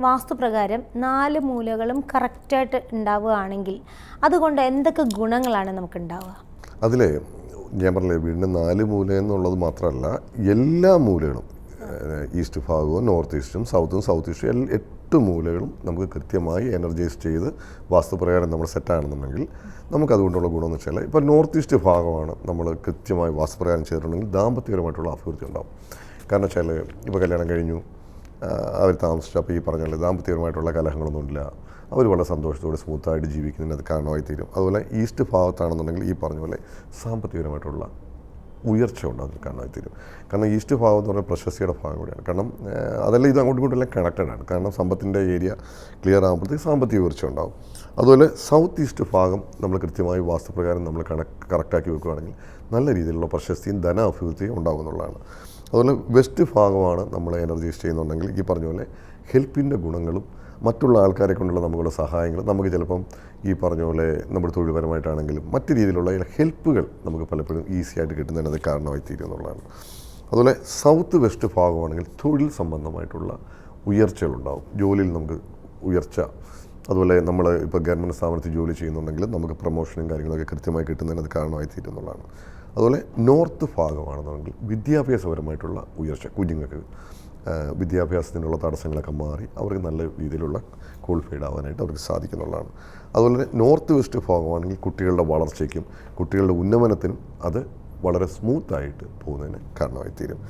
വാസ്തുപ്രകാരം നാല് മൂലകളും കറക്റ്റായിട്ട് ഉണ്ടാവുകയാണെങ്കിൽ അതുകൊണ്ട് എന്തൊക്കെ ഗുണങ്ങളാണ് നമുക്ക് ഉണ്ടാവുക അതിലെ ഞാൻ പറഞ്ഞില്ലേ വീടിന്റെ നാല് മൂല എന്നുള്ളത് മാത്രമല്ല എല്ലാ മൂലകളും ഈസ്റ്റ് ഭാഗവും നോർത്ത് ഈസ്റ്റും സൗത്തും സൗത്ത് ഈസ്റ്റും എട്ട് മൂലകളും നമുക്ക് കൃത്യമായി എനർജൈസ് ചെയ്ത് വാസ്തുപ്രകാരം നമ്മൾ സെറ്റാണെന്നുണ്ടെങ്കിൽ നമുക്ക് അതുകൊണ്ടുള്ള ഗുണമെന്ന് വെച്ചാൽ ഇപ്പോൾ നോർത്ത് ഈസ്റ്റ് ഭാഗമാണ് നമ്മൾ കൃത്യമായി വാസ്തുപ്രകാരം ചെയ്തിട്ടുണ്ടെങ്കിൽ ദാമ്പത്യപരമായിട്ടുള്ള അഭിവൃദ്ധി ഉണ്ടാകും കാരണം വെച്ചാൽ ഇപ്പോൾ കല്യാണം കഴിഞ്ഞു അവർ താമസിച്ചപ്പോൾ ഈ പറഞ്ഞ ദാമ്പത്യപരമായിട്ടുള്ള കലഹങ്ങളൊന്നുമില്ല അവർ വളരെ സന്തോഷത്തോടെ സ്മൂത്തായിട്ട് ജീവിക്കുന്നതിന് അത് കാരണമായി തീരും അതുപോലെ ഈസ്റ്റ് ഭാഗത്താണെന്നുണ്ടെങ്കിൽ ഈ പറഞ്ഞ പോലെ സാമ്പത്തികപരമായിട്ടുള്ള ഉയർച്ച ഉണ്ടാകും കാരണമായി തീരും കാരണം ഈസ്റ്റ് ഭാഗം എന്ന് പറഞ്ഞാൽ പ്രശസ്തിയുടെ ഭാഗം കൂടിയാണ്. കാരണം അതെല്ലാം ഇത് അങ്ങോട്ടും ഇങ്ങോട്ടും എല്ലാം കണക്റ്റഡ് ആണ്. കാരണം സമ്പത്തിന്റെ ഏരിയ ക്ലിയർ ആകുമ്പോഴത്തേക്ക് സാമ്പത്തിക ഉയർച്ച ഉണ്ടാകും അതുപോലെ സൗത്ത് ഈസ്റ്റ് ഭാഗം നമ്മൾ കൃത്യമായി വാസ്തുപ്രകാരം നമ്മൾ കണക്ക് കറക്റ്റാക്കി വെക്കുകയാണെങ്കിൽ നല്ല രീതിയിലുള്ള പ്രശസ്തിയും ധന അഭിവൃദ്ധിയും ഉണ്ടാകുമെന്നുള്ളതാണ് അതുപോലെ വെസ്റ്റ് ഭാഗമാണ് നമ്മൾ എനർജൈസ് ചെയ്യുന്നുണ്ടെങ്കിൽ ഈ പറഞ്ഞ പോലെ ഹെൽപ്പിന്റെ ഗുണങ്ങളും മറ്റുള്ള ആൾക്കാരെ കൊണ്ടുള്ള നമുക്കുള്ള സഹായങ്ങൾ നമുക്ക് ചിലപ്പം ഈ പറഞ്ഞ പോലെ നമ്മുടെ തൊഴിൽപരമായിട്ടാണെങ്കിലും മറ്റു രീതിയിലുള്ള ഹെൽപ്പുകൾ നമുക്ക് പലപ്പോഴും ഈസി ആയിട്ട് കിട്ടുന്നതിന് അത് കാരണമായി തീരും എന്നുള്ളതാണ്. അതുപോലെ സൗത്ത് വെസ്റ്റ് ഭാഗമാണെങ്കിൽ തൊഴിൽ സംബന്ധമായിട്ടുള്ള ഉയർച്ചകളുണ്ടാവും ജോലിയിൽ നമുക്ക് ഉയർച്ച അതുപോലെ നമ്മൾ ഇപ്പോൾ ഗവൺമെന്റ് സ്ഥാപനത്തിൽ ജോലി ചെയ്യുന്നുണ്ടെങ്കിൽ നമുക്ക് പ്രൊമോഷനും കാര്യങ്ങളൊക്കെ കൃത്യമായി കിട്ടുന്നതിന് അത് കാരണമായി തീരും എന്നുള്ളതാണ്. അതുപോലെ നോർത്ത് ഭാഗമാണെന്നുണ്ടെങ്കിൽ വിദ്യാഭ്യാസപരമായിട്ടുള്ള ഉയർച്ച കുഞ്ഞുങ്ങൾക്ക് വിദ്യാഭ്യാസത്തിനുള്ള തടസ്സങ്ങളൊക്കെ മാറി അവർക്ക് നല്ല രീതിയിലുള്ള ക്വാളിഫൈഡ് ആവാനായിട്ട് അവർക്ക് സാധിക്കുന്നുള്ളതാണ്. അതുപോലെ തന്നെ നോർത്ത് വെസ്റ്റ് ഭാഗമാണെങ്കിൽ കുട്ടികളുടെ വളർച്ചയ്ക്കും കുട്ടികളുടെ ഉന്നമനത്തിനും അത് വളരെ സ്മൂത്തായിട്ട് പോകുന്നതിന് കാരണമായി തീരും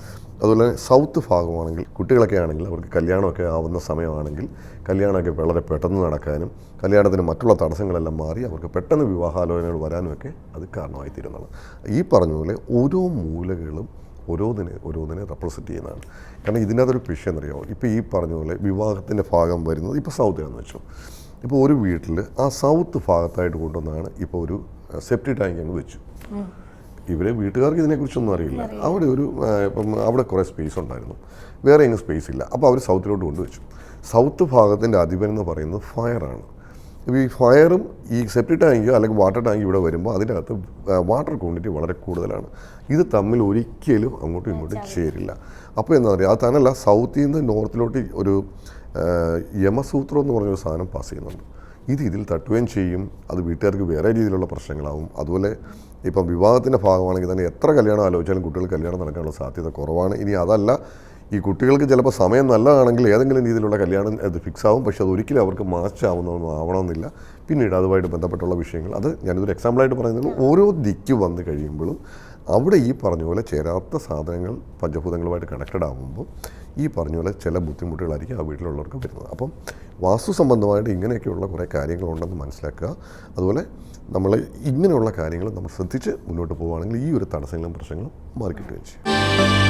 അതുപോലെ തന്നെ സൗത്ത് ഭാഗമാണെങ്കിൽ കുട്ടികളൊക്കെ ആണെങ്കിൽ അവർക്ക് കല്യാണമൊക്കെ ആവുന്ന സമയമാണെങ്കിൽ കല്യാണമൊക്കെ വളരെ പെട്ടെന്ന് നടക്കാനും കല്യാണത്തിന് മറ്റുള്ള തടസ്സങ്ങളെല്ലാം മാറി അവർക്ക് പെട്ടെന്ന് വിവാഹാലോചനകൾ വരാനുമൊക്കെ അത് കാരണമായി തീരുന്നതാണ് ഈ പറഞ്ഞ പോലെ ഓരോ മൂലകളും ഓരോന്നിനെ ഓരോന്നിനെ റെപ്രസെന്റ് ചെയ്യുന്നതാണ്. കാരണം ഇതിനകത്തൊരു വിഷയം എന്നറിയാമോ ഇപ്പോൾ ഈ പറഞ്ഞ പോലെ വിവാഹത്തിന്റെ ഭാഗം വരുന്നത് ഇപ്പോൾ സൗത്തിലാണെന്ന് വെച്ചു. ഇപ്പോൾ ഒരു വീട്ടിൽ ആ സൗത്ത് ഭാഗത്തായിട്ട് കൊണ്ടുവന്നാണ് ഇപ്പോൾ ഒരു സെപ്റ്റി ടാങ്ക് അങ്ങ് വെച്ചു. ഇവരെ വീട്ടുകാർക്ക് ഇതിനെക്കുറിച്ചൊന്നും അറിയില്ല. അവിടെ ഒരു ഇപ്പം അവിടെ കുറേ സ്പേസ് ഉണ്ടായിരുന്നു. വേറെ എങ്ങും സ്പേസ് ഇല്ല. അപ്പോൾ അവർ സൗത്തിലോട്ട് കൊണ്ടുവച്ചു. സൗത്ത് ഭാഗത്തിന്റെ അധിപൻ എന്ന് പറയുന്നത് ഫയറാണ് ഈ ഫയറും ഈ സെപ്റ്റി ടാങ്കിയോ അല്ലെങ്കിൽ വാട്ടർ ടാങ്ക് ഇവിടെ വരുമ്പോൾ അതിന്റെ അകത്ത് വാട്ടർ ക്വാണ്ടിറ്റി വളരെ കൂടുതലാണ്. ഇത് തമ്മിൽ ഒരിക്കലും അങ്ങോട്ടും ഇങ്ങോട്ടും ചേരില്ല. അപ്പോൾ എന്താ പറയുക അത് തന്നെയല്ല സൗത്തിൽ നിന്ന് നോർത്തിലോട്ട് ഒരു യമസൂത്രം എന്ന് പറഞ്ഞൊരു സാധനം പാസ് ചെയ്യുന്നുണ്ട്. ഇത് ഇതിൽ തട്ടുകയും ചെയ്യും. അത് വീട്ടുകാർക്ക് വേറെ രീതിയിലുള്ള പ്രശ്നങ്ങളാവും. അതുപോലെ ഇപ്പം വിവാഹത്തിന്റെ ഭാഗമാണെങ്കിൽ തന്നെ എത്ര കല്യാണം ആലോചിച്ചാലും കുട്ടികൾ കല്യാണം നടക്കാനുള്ള സാധ്യത കുറവാണ്. ഇനി അതല്ല ഈ കുട്ടികൾക്ക് ചിലപ്പോൾ സമയം നല്ലതാണെങ്കിൽ ഏതെങ്കിലും രീതിയിലുള്ള കല്യാണം അത് ഫിക്സ് ആവും. പക്ഷേ അത് ഒരിക്കലും അവർക്ക് മാച്ച് ആവുന്നതൊന്നും ആവണമെന്നില്ല. പിന്നീട് അതുമായിട്ട് ബന്ധപ്പെട്ടുള്ള വിഷയങ്ങൾ. അത് ഞാനിതൊരു എക്സാമ്പിളായിട്ട് പറയുന്നത് ഓരോ ദിക്ക് വന്ന് കഴിയുമ്പോഴും അവിടെ ഈ പറഞ്ഞ പോലെ ചേരാത്ത സാധനങ്ങൾ പഞ്ചഭൂതങ്ങളുമായിട്ട് കണക്റ്റഡ് ആകുമ്പോൾ ഈ പറഞ്ഞ പോലെ ചില ബുദ്ധിമുട്ടുകളായിരിക്കും ആ വീട്ടിലുള്ളവർക്ക് വരുന്നത്. അപ്പം വാസ്തു സംബന്ധമായിട്ട് ഇങ്ങനെയൊക്കെയുള്ള കുറേ കാര്യങ്ങളുണ്ടെന്ന് മനസ്സിലാക്കുക. അതുപോലെ നമ്മൾ ഇങ്ങനെയുള്ള കാര്യങ്ങൾ നമ്മൾ ശ്രദ്ധിച്ച് മുന്നോട്ട് പോവുകയാണെങ്കിൽ ഈ ഒരു തടസ്സങ്ങളും പ്രശ്നങ്ങളും മാറിക്കിട്ടുകയും ചെയ്യും.